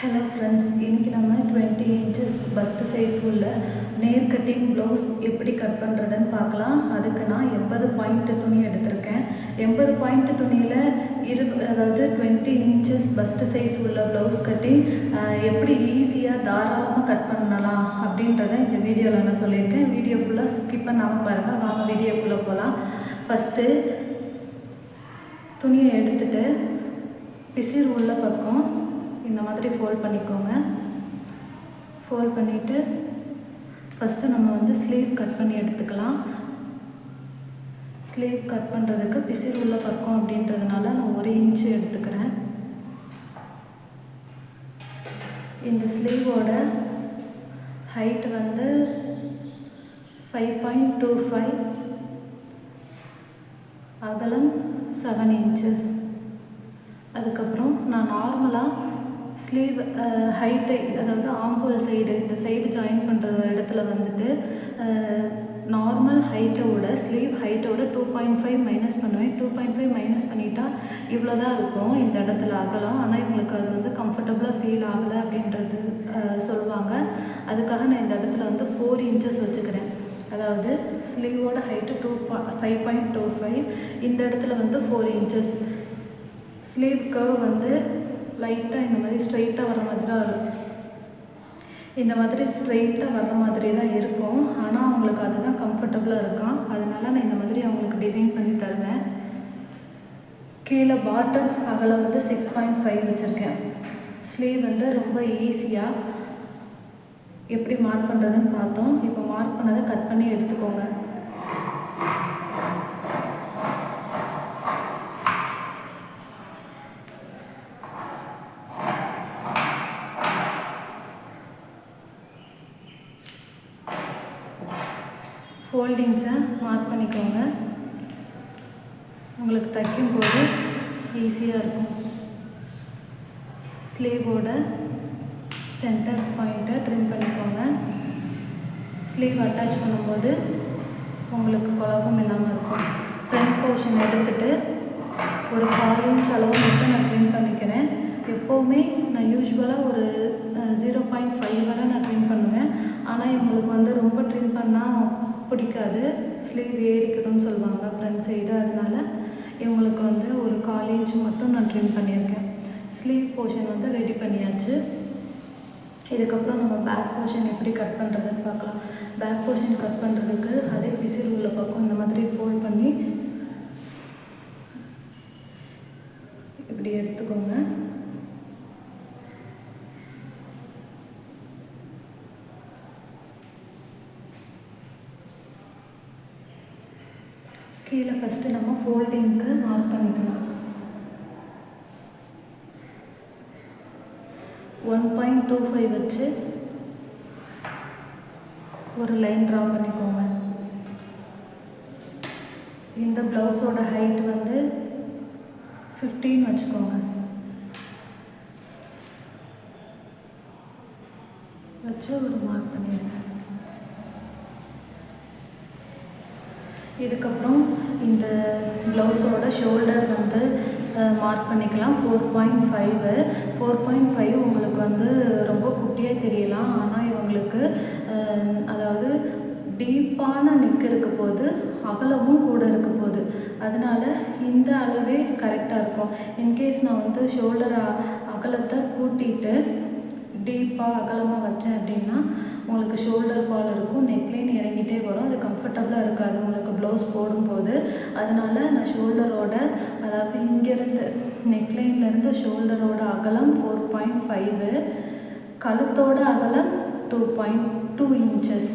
Hello friends இன்றைக்கி நம்ம twenty inches bust size உள்ள நேர் கட்டிங் ப்ளவுஸ் எப்படி கட் பண்ணுறதுன்னு பார்க்கலாம். அதுக்கு நான் எண்பது பாயிண்ட் துணி எடுத்திருக்கேன். எண்பது பாயிண்ட் துணியில் இரு அதாவது டுவெண்ட்டி இன்ச்சஸ் பஸ்ட் சைஸ் உள்ள ப்ளவுஸ் கட்டிங் எப்படி ஈஸியாக தாராளமாக கட் பண்ணலாம் அப்படின்றத இந்த வீடியோவில் நான் சொல்லியிருக்கேன். வீடியோ ஃபுல்லாக ஸ்கிப் பண்ணாமல் பாருங்கள் வாங்க வீடியோக்குள்ளே போகலாம் ஃபஸ்ட்டு துணியை எடுத்துகிட்டு பிசிறு உள்ள பக்கம் இந்த மாதிரி ஃபோல்ட் பண்ணிக்கோங்க. ஃபோல்ட் பண்ணிவிட்டு ஃபஸ்ட்டு நம்ம வந்து ஸ்லீவ் கட் பண்ணி எடுத்துக்கலாம். ஸ்லீவ் கட் பண்ணுறதுக்கு பிசிறு உள்ள பக்கம் அப்படின்றதுனால நான் ஒரு இன்ச்சு எடுத்துக்கிறேன். இந்த ஸ்லீவோட ஹைட் வந்து ஃபைவ் பாயிண்ட் டூ ஃபைவ் அகலம் செவன் இன்ச்சஸ் அதுக்கப்புறம் நான் நார்மலாக ஸ்லீவ் ஹைட்டை அதாவது ஆம்பூல் சைடு இந்த சைடு ஜாயின் பண்ணுற இடத்துல வந்துட்டு நார்மல் ஹைட்டோட ஸ்லீவ் ஹைட்டோட டூ பாயிண்ட் ஃபைவ் மைனஸ் பண்ணுவேன். டூ பாயிண்ட் ஃபைவ் மைனஸ் பண்ணிட்டா இவ்வளோ தான் இருக்கும் இந்த இடத்துல ஆகலாம். ஆனால் இவங்களுக்கு அது வந்து கம்ஃபர்டபுளாக ஃபீல் ஆகலை அப்படின்றது சொல்லுவாங்க அதுக்காக நான் இந்த இடத்துல வந்து ஃபோர் இன்ச்சஸ் வச்சுக்கிறேன். அதாவது ஸ்லீவோட ஹைட்டு டூ பா ஃபைவ் பாயிண்ட் டூ ஃபைவ். இந்த இடத்துல வந்து ஃபோர் இன்ச்சஸ். ஸ்லீவ் கர்வ் வந்து லைட்டாக இந்த மாதிரி ஸ்ட்ரைட்டாக வர மாதிரி தான் இருக்கும் இந்த மாதிரி ஸ்ட்ரைட்டாக வர்ற மாதிரி தான் இருக்கும். ஆனால் அவங்களுக்கு அதுதான் கம்ஃபர்டபுளாக இருக்கும். அதனால நான் இந்த மாதிரி அவங்களுக்கு டிசைன் பண்ணி தருவேன். கீழே பாட்டம் அகலம் வந்து சிக்ஸ் பாயிண்ட் ஃபைவ் வச்சுருக்கேன். ஸ்லீவ் வந்து ரொம்ப ஈஸியாக எப்படி மார்க் பண்ணுறதுன்னு பார்த்தோம். இப்போ மார்க் பண்ணதை கட் பண்ணி எடுத்துக்கோங்க ஃபோல்டிங்ஸை மார்க் பண்ணிக்கோங்க. உங்களுக்கு தைக்கும்போது ஈஸியாக இருக்கும். ஸ்லீவோட சென்டர் பாயிண்ட்டை ட்ரிம் பண்ணிக்கோங்க. ஸ்லீவ் அட்டாச் பண்ணும்போது உங்களுக்கு குழப்பம் இல்லாமல் இருக்கும். ஃப்ரண்ட் போர்ஷன் எடுத்துகிட்டு ஒரு கால் இன்ச் அளவு மட்டும் நான் ட்ரிம் பண்ணிக்கிறேன். எப்போவுமே நான் யூஸ்வலாக ஒரு ஜீரோ பாயிண்ட் ஃபைவ் வரை நான் ட்ரிம் பண்ணுவேன். ஆனால் இவங்களுக்கு வந்து ரொம்ப ட்ரிம் பிடிக்காது. ஸ்லீவ் ஏறிக்கணும்னு சொல்லுவாங்க ஃப்ரண்ட் சைடு அதனால இவங்களுக்கு வந்து ஒரு கால் இன்ச் மட்டும் நான் ட்ரிம் பண்ணியிருக்கேன். ஸ்லீவ் போர்ஷன் வந்து ரெடி பண்ணியாச்சு. இதுக்கப்புறம் நம்ம பேக் போர்ஷன் எப்படி கட் பண்ணுறதுன்னு பார்க்கலாம். பேக் போர்ஷன் கட் பண்ணுறதுக்கு அதே பிசிறு உள்ள பக்கம் இந்த மாதிரி ஃபோல்ட் பண்ணி இப்படி எடுத்துக்கோங்க. கீழே ஃபஸ்ட்டு நம்ம ஃபோல்டிங்க்கு மார்க் பண்ணிக்கலாம். ஒன் பாயிண்ட் டூ ஃபைவ் வச்சு ஒரு லைன் ட்ரா பண்ணிக்கோங்க. இந்த ப்ளவுஸோட ஹைட் வந்து ஃபிஃப்டீன் வச்சுக்கோங்க. வச்சு ஒரு மார்க் பண்ணிடுங்க. இதுக்கப்புறம் இந்த ப்ளவுஸோட ஷோல்டர் வந்து மார்க் பண்ணிக்கலாம். Four point five. Four point five உங்களுக்கு வந்து ரொம்ப குட்டியாக தெரியலாம். ஆனால் இவங்களுக்கு அதாவது டீப்பான நெக் இருக்க போது அகலமும் கூட இருக்க போகுது அதனால் இந்த அளவே கரெக்டாக இருக்கும். இன்கேஸ் நான் வந்து ஷோல்டர் அகலத்தை கூட்டிட்டு டீப்பாக அகலமாக வச்சேன் அப்படின்னா உங்களுக்கு ஷோல்டர் ஃபால் இருக்கும் நெக்லைன் இறங்கிட்டே வரும். அது கம்ஃபர்டபுளாக இருக்காது. உங்களுக்கு ப்ளவுஸ் போடும்போது. அதனால் நான் ஷோல்டரோட அதாவது இங்கேருந்து நெக்லைன்லேருந்து ஷோல்டரோட அகலம் ஃபோர் பாயிண்ட் ஃபைவு கழுத்தோட அகலம் two point two inches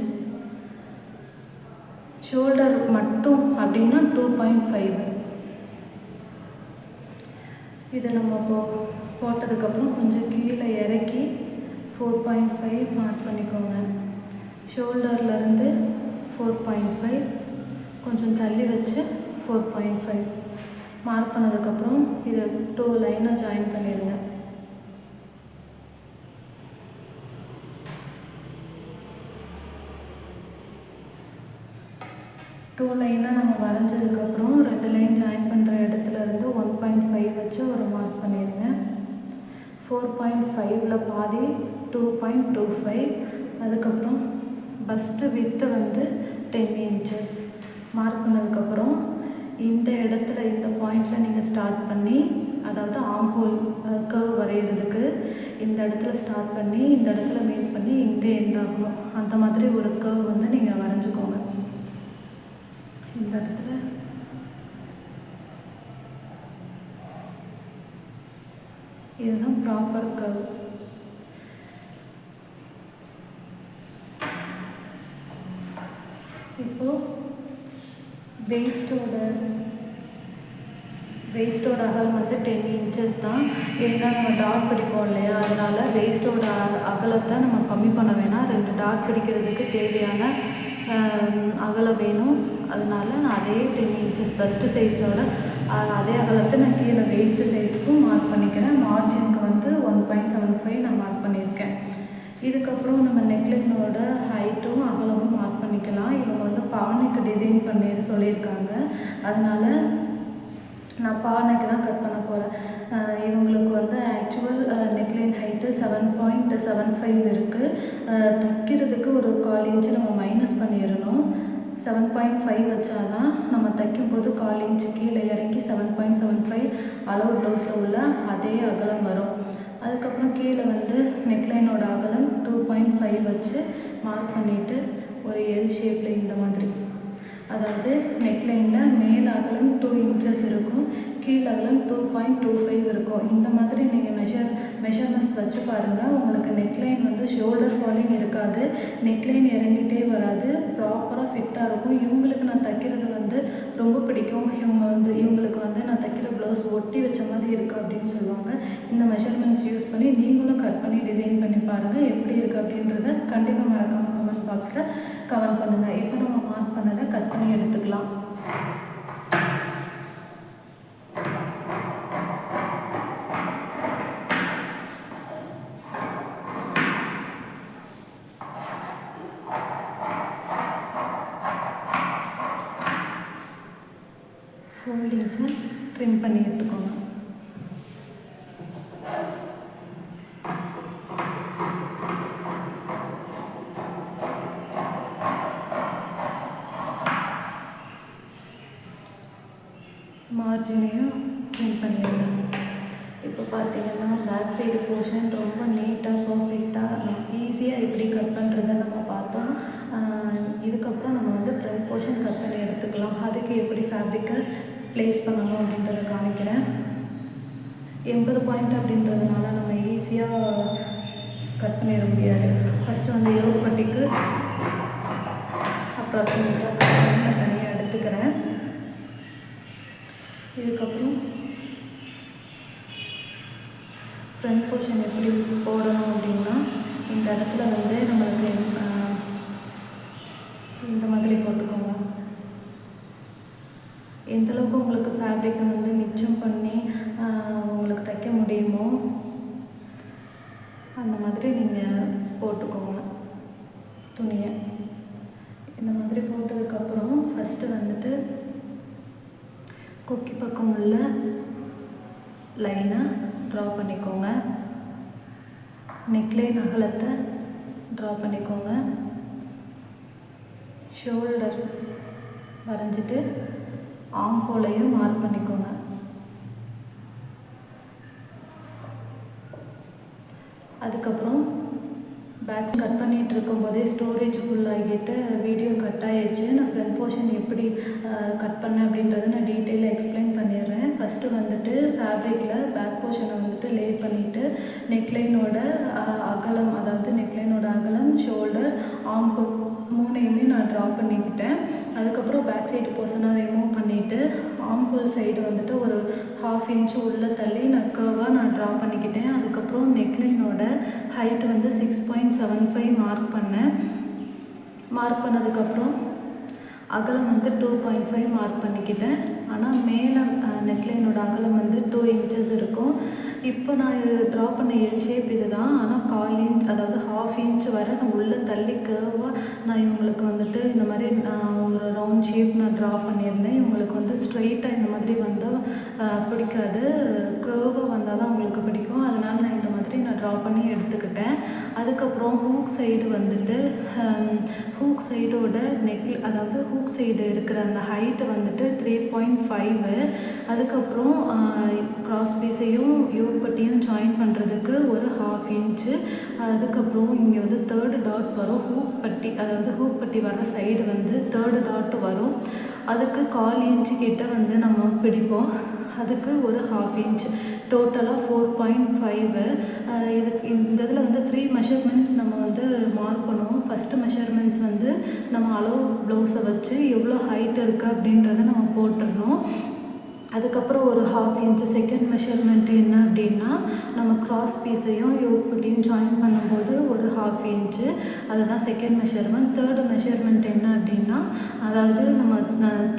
shoulder மட்டும் அப்படின்னா டூ பாயிண்ட் ஃபைவ் இதை நம்ம போ போட்டதுக்கப்புறம் கொஞ்சம் கீழே இறக்கி ஃபோர் பாயிண்ட் ஃபைவ் மார்க் பண்ணிக்கோங்க. ஷோல்டர்லேருந்து ஃபோர் பாயிண்ட் ஃபைவ் கொஞ்சம் தள்ளி வச்சு ஃபோர் பாயிண்ட் ஃபைவ் மார்க் பண்ணதுக்கப்புறம் இதை டூ லைனாக ஜாயின் பண்ணிடுங்க டூ லைனாக நம்ம வரைஞ்சதுக்கப்புறம் ரெண்டு லைன் ஜாயின் பண்ணுற இடத்துல இருந்து ஒன் பாயிண்ட் ஃபைவ் வச்சு ஒரு மார்க் பண்ணிடுங்க ஃபோர் பாயிண்ட் ஃபைவ்ல பாதி டூ பாயிண்ட் டூ ஃபைவ் அதுக்கப்புறம் பஸ்ட்டு வித்து வந்து டென் இன்ச்சஸ் மார்க் பண்ணதுக்கப்புறம் இந்த இடத்துல இந்த பாயிண்டில் நீங்கள் ஸ்டார்ட் பண்ணி அதாவது ஆம்போல் கர்வ் வரைகிறதுக்கு இந்த இடத்துல ஸ்டார்ட் பண்ணி இந்த இடத்துல மீட் பண்ணி இங்கே எண்ட் ஆகணும். அந்த மாதிரி ஒரு கர்வ் வந்து நீங்கள் வரைஞ்சிக்கோங்க. இந்த இடத்துல. இதுதான் ப்ராப்பர் கர்வ் இப்போது வேஸ்ட்டோட வேஸ்ட்டோட அகலம் வந்து டென் இன்ச்சஸ் தான். இருந்தால் நம்ம டாட் பிடிப்போம் இல்லையா? அதனால் வேஸ்ட்டோட அகலத்தை நம்ம கம்மி பண்ண வேணாம். ரெண்டு டாட் பிடிக்கிறதுக்கு தேவையான அகலம் வேணும். அதனால நான் அதே டென் இன்ச்சஸ் ஃபஸ்ட்டு சைஸோட அதே அகலத்தை நான் கீழே வேஸ்ட்டு சைஸுக்கும் மார்க் பண்ணிக்கிறேன். மார்ஜினுக்கு வந்து ஒன் பாயிண்ட் செவன் ஃபைவ் நான் மார்க் பண்ணியிருக்கேன். இதுக்கப்புறம் நம்ம நெக்லைனோட ஹைட்டும் அகலமும் மார்க் பண்ணிக்கலாம். இவங்க வந்து பானைக்கு டிசைன் பண்ணி சொல்லியிருக்காங்க. அதனால் நான் பானைக்கு தான் கட் பண்ண போகிறேன் இவங்களுக்கு வந்து actual neckline height seven point seven five இருக்குது தைக்கிறதுக்கு ஒரு கால் இன்ச்சு நம்ம மைனஸ் பண்ணிடணும். செவன் பாயிண்ட் ஃபைவ் வச்சாதான் நம்ம தைக்கும்போது கால் இன்ச்சு கீழே இறங்கி செவன் பாயிண்ட் செவன் ஃபைவ் அளவு ப்ளவுஸில் உள்ள அதே அகலம் வரும். அதுக்கப்புறம் கீழே வந்து நெக்லைனோட அகலம் டூ பாயிண்ட் ஃபைவ் வச்சு மார்க் பண்ணிவிட்டு ஒரு எல் ஷேப்பில் இந்த மாதிரி. அதாவது நெக்லைனில் மேல் அகலம் டூ இன்ச்சஸ் இருக்கும் கீழ் அகலம் டூ பாயிண்ட் டூ ஃபைவ் இருக்கும். இந்த மாதிரி நீங்கள் மெஷர் மெஷர்மெண்ட்ஸ் வச்சு பாருங்கள் உங்களுக்கு நெக்லைன் வந்து ஷோல்டர் ஃபாலிங் இருக்காது. நெக்லைன் இறங்கிட்டே வராது. ப்ராப்பராக ஃபிட்டாக இருக்கும். இவங்களுக்கு நான் தைக்கிறது வந்து ரொம்ப பிடிக்கும். இவங்க வந்து இவங்க ப்ளவுஸ் ஒட்டி வச்ச மாதிரி இருக்குது அப்படின்னு சொல்லுவாங்க. இந்த மெஷர்மெண்ட்ஸ் யூஸ் பண்ணி நீங்களும் கட் பண்ணி டிசைன் பண்ணி பாருங்கள் எப்படி இருக்குது அப்படின்றத கண்டிப்பாக மறக்காமல் கமெண்ட் பாக்ஸில் கமெண்ட் பண்ணுங்கள் இப்போ நம்ம மார்க் பண்ணதை கட் பண்ணி எடுத்துக்கலாம். ஃபோல்டிங்ஸை ட்ரிம் பண்ணி எடுத்துக்கோங்க. மார்ஜினையும் ட்ரிம் பண்ணிடுங்க. இப்போ பார்த்தீங்கன்னா பேக் சைடு போர்ஷன் ரொம்ப நீட்டாக பர்ஃபெக்டாக ஈஸியாக எப்படி கட் பண்ணுறதை நம்ம பார்த்தோம். இதுக்கப்புறம் நம்ம வந்து ஃப்ரண்ட் போர்ஷன் கட் பண்ணி எடுத்துக்கலாம். அதுக்கு எப்படி ஃபேப்ரிக்கை ப்ளேஸ் பண்ணணும் அப்படின்றத காமிக்கிறேன். எண்பது பாயிண்ட் அப்படின்றதுனால நம்ம ஈஸியாக கட் பண்ணிட முடியாது. ஃபஸ்ட்டு வந்து யோகப்பட்டிக்கு அப்ராக்சிமேட்டாக நான் தனியாக எடுத்துக்கிறேன். இதுக்கப்புறம் ஃப்ரண்ட் போர்ஷன் எப்படி போடணும் அப்படின்னா இந்த இடத்துல வந்து நம்மளுக்கு அஹ், இந்த மாதிரி போட்டுக்கோங்க எந்த அளவுக்கு உங்களுக்கு ஃபேப்ரிக்கை வந்து மிச்சம் பண்ணி உங்களுக்கு தைக்க முடியுமோ? அந்த மாதிரி நீங்கள் போட்டுக்கோங்க துணியை. இந்த மாதிரி போட்டதுக்கப்புறம் ஃபஸ்ட்டு வந்துட்டு கொக்கி பக்கம் உள்ள லைனை ட்ரா பண்ணிக்கோங்க. நெக்லைன் அகலத்தை ட்ரா பண்ணிக்கோங்க. ஷோல்டர் வரைஞ்சிட்டு ஆம்போலையும் மார்க் பண்ணிக்கோங்க. அதுக்கப்புறம் பேக்ஸ் கட் பண்ணிகிட்டு இருக்கும்போதே ஸ்டோரேஜ் ஃபுல் ஆகிட்டு வீடியோ கட் ஆகிடுச்சு நான் ஃப்ரண்ட் போர்ஷன் எப்படி கட் பண்ணேன் அப்படின்றத நான் டீட்டெயிலாக எக்ஸ்பிளைன் பண்ணிடுறேன். ஃபஸ்ட்டு வந்துட்டு ஃபேப்ரிக்கில் பேக் போர்ஷனை வந்துட்டு லே பண்ணிவிட்டு நெக்லைனோட அகலம் அதாவது நெக்லைனோட அகலம் ஷோல்டர் ஆம் மூணையுமே நான் ட்ரா பண்ணிக்கிட்டேன். அதுக்கப்புறம் பேக் சைடு போர்ஷனை ரிமூவ் பண்ணிவிட்டு ஆம்பூல் சைடு வந்துட்டு ஒரு ஹாஃப் இன்ச் உள்ளே தள்ளி நான் கர்வாக நான் ட்ரா பண்ணிக்கிட்டேன். அதுக்கப்புறம் நெக்லைனோட ஹைட் வந்து six point seven five mark பண்ணேன். மார்க் பண்ணதுக்கப்புறம் அகலம் வந்து டூ பாயிண்ட் ஃபைவ் மார்க் பண்ணிக்கிட்டேன். ஆனால் மேலே நெக்லைனோட அகலம் வந்து டூ இன்ச்சஸ் இருக்கும். இப்போ நான் ட்ரா பண்ண எல் ஷேப் இது தான் ஆனால் கால் இன்ச் அதாவது ஹாஃப் இன்ச் வர நான் உள்ளே தள்ளி கேர்வாக நான் இவங்களுக்கு வந்துட்டு இந்த மாதிரி நான் ஒரு ரவுண்ட் ஷேப் நான் ட்ரா பண்ணியிருந்தேன். இவங்களுக்கு வந்து ஸ்ட்ரைட்டாக இந்த மாதிரி வந்தால் பிடிக்காது. கேர்வாக வந்தால் தான் அவங்களுக்கு பிடிக்கும். அதனால் நான் இந்த வந்துட்டு நான் ட்ரா பண்ணி எடுத்துக்கிட்டேன். அதுக்கப்புறம் ஹூக் சைடு வந்துட்டு ஹூக் சைடோட நெக் அதாவது ஹூக் சைடு இருக்கிற அந்த ஹைட்டு வந்துட்டு த்ரீ பாயிண்ட் ஃபைவு அதுக்கப்புறம் க்ராஸ் பீஸையும் யோக் பட்டியும் ஜாயின் பண்ணுறதுக்கு ஒரு ஹாஃப் இன்ச்சு அதுக்கப்புறம் இங்கே வந்து தேர்டு டாட் வரும். ஹூக் பட்டி அதாவது ஹூக் பட்டி வர சைடு வந்து தேர்டு டாட் வரும். அதுக்கு கால் இன்ச்சு கிட்ட வந்து நம்ம பிடிப்போம். அதுக்கு ஒரு ஹாஃப் இன்ச் டோட்டலாக ஃபோர் பாயிண்ட் ஃபைவு இதுக்கு இந்த இதில் வந்து த்ரீ மெஷர்மெண்ட்ஸ் நம்ம வந்து மார்க் பண்ணுவோம். ஃபஸ்ட்டு மெஷர்மெண்ட்ஸ் வந்து நம்ம அளவு ப்ளவுஸை வச்சு எவ்வளோ ஹைட் இருக்குது அப்படின்றத நம்ம போட்டுடணும் அதுக்கப்புறம் ஒரு ஹாஃப் இன்ச்சு செகண்ட் மெஷர்மெண்ட் என்ன அப்படின்னா நம்ம கிராஸ் பீஸையும் யோக்பட்டியும் ஜாயின் பண்ணும்போது அதுதான் செகண்ட் மெஷர்மெண்ட் தேர்டு மெஷர்மெண்ட் என்ன அப்படின்னா அதாவது நம்ம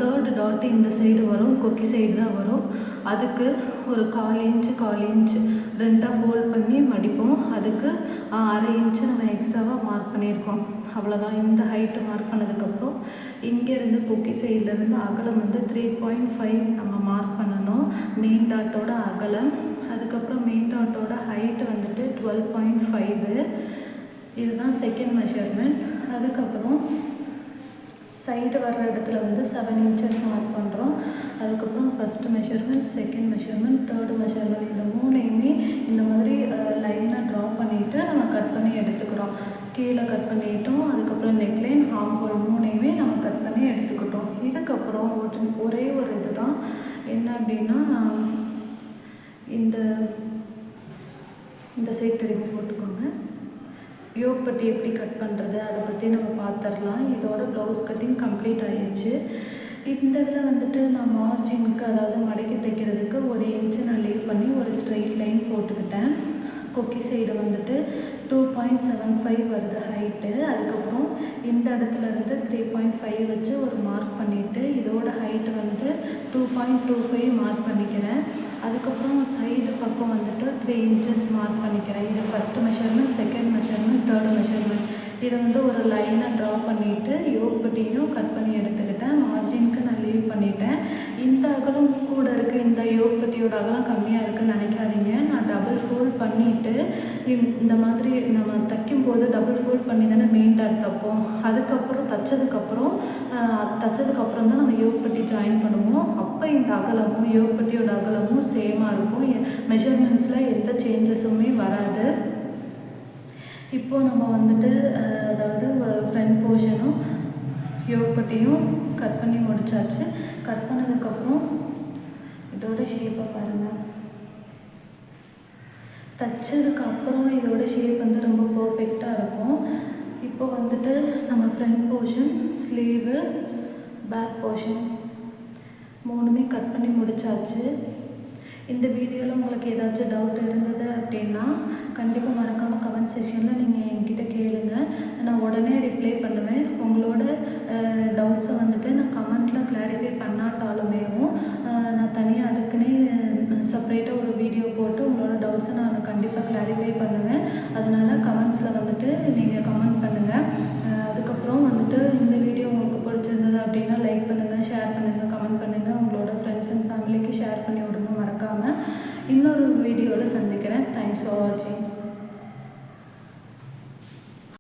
தேர்டு டாட் இந்த சைடு வரும் கொக்கி சைடு தான் வரும். அதுக்கு ஒரு கால் இன்ச்சு கால் இன்ச் ரெண்டாக ஃபோல்ட் பண்ணி மடிப்போம். அதுக்கு அரை இன்ச்சு நம்ம எக்ஸ்ட்ராவாக மார்க் பண்ணியிருக்கோம். அவ்வளோதான் இந்த ஹைட்டு மார்க் பண்ணதுக்கப்புறம் இங்கேருந்து கொக்கி சைட்லேருந்து அகலம் வந்து த்ரீ பாயிண்ட் ஃபைவ் நம்ம மார்க் பண்ணணும். மெயின் டாட்டோட அகலம். அதுக்கப்புறம் மெயின் டாட்டோட ஹைட்டு வந்துட்டு டுவெல் பாயிண்ட் ஃபைவு இதுதான் செகண்ட் மெஷர்மெண்ட் அதுக்கப்புறம் சைடு வர்ற இடத்துல வந்து செவன் இன்ச்சஸ் மார்க் பண்ணுறோம் அதுக்கப்புறம் first measurement second measurement third measurement இந்த மூணையுமே இந்த மாதிரி லைனாக ட்ரா பண்ணிவிட்டு நம்ம கட் பண்ணி எடுத்துக்கிறோம். கீழே கட் பண்ணிட்டோம். அதுக்கப்புறம் நெக்லைன் ஹார்ம் ஹோல் மூணையுமே நம்ம கட் பண்ணி எடுத்துக்கிட்டோம். இதுக்கப்புறம் ஒரு ஒரே ஒரு இது தான் என்ன அப்படின்னா இந்த இந்த சைட் திரும்பி போட்டுக்கோங்க. யோக் பட்டி எப்படி கட் பண்ணுறது அதை பற்றி நம்ம பார்த்துடலாம் இதோட ப்ளவுஸ் கட்டிங் கம்ப்ளீட் ஆயிடுச்சு. இந்த இதில் வந்துட்டு நான் மார்ஜினுக்கு அதாவது மடக்கி தைக்கிறதுக்கு ஒரு இன்ச்சு நான் லீவ் பண்ணி ஒரு ஸ்ட்ரெயிட் லைன் போட்டுக்கிட்டேன். கொக்கி சைடு வந்துட்டு டூ பாயிண்ட் செவன் ஃபைவ் வருது ஹைட்டு அதுக்கப்புறம் இந்த இடத்துல இருந்து த்ரீ பாயிண்ட் ஃபைவ் வச்சு ஒரு மார்க் பண்ணிவிட்டு இதோட ஹைட்டு வந்து two point two five mark பண்ணிக்கிறேன். அதுக்கப்புறம் சைடு பக்கம் வந்துட்டு த்ரீ இன்ச்சஸ் மார்க் பண்ணிக்கிறேன். இது first measurement second measurement third measurement இதை வந்து ஒரு லைனை ட்ரா பண்ணிவிட்டு யோகப்பட்டியும் கட் பண்ணி எடுத்துக்கிட்டேன். மார்ஜினுக்கு நான் லீவ் பண்ணிட்டேன். இந்த அகலம் கூட இருக்குது இந்த யோகப்பட்டியோட அகலம் கம்மியாக இருக்குதுன்னு நினைக்காதீங்க. நான் டபுள் ஃபோல்ட் பண்ணிவிட்டு இந்த மாதிரி நம்ம தைக்கும்போது டபுள் ஃபோல்ட் பண்ணி தானே மெயின் டாட் தைப்போம். அதுக்கப்புறம் தைச்சதுக்கப்புறம் தைச்சதுக்கப்புறம் தான் நம்ம யோகப்பட்டி ஜாயின் பண்ணுவோம். அப்போ இந்த அகலமும் யோகப்பட்டியோட அகலமும் சேமாக இருக்கும். மெஷர்மெண்ட்ஸில் எந்த சேஞ்சஸுமே வராது. இப்போது நம்ம வந்துட்டு அதாவது ஃப்ரண்ட் போர்ஷனும் யோகப்பட்டியும் கட் பண்ணி முடிச்சாச்சு. கட் பண்ணதுக்கப்புறம் இதோட ஷேப்பை பாருங்கள் தைச்சதுக்கப்புறம் இதோட ஷேப் வந்து ரொம்ப பர்ஃபெக்டாக இருக்கும். இப்போ வந்துட்டு நம்ம front portion sleeve back portion மூணுமே கட் பண்ணி முடிச்சாச்சு. இந்த வீடியோவில் உங்களுக்கு ஏதாச்சும் டவுட் இருந்தது அப்படின்னா கண்டிப்பாக மறக்காமல் கமெண்ட் செக்ஷனில் நீங்கள் என்கிட்ட கேளுங்கள் நான் உடனே ரிப்ளை பண்ணுவேன். உங்களோட டவுட்ஸை வந்துட்டு நான்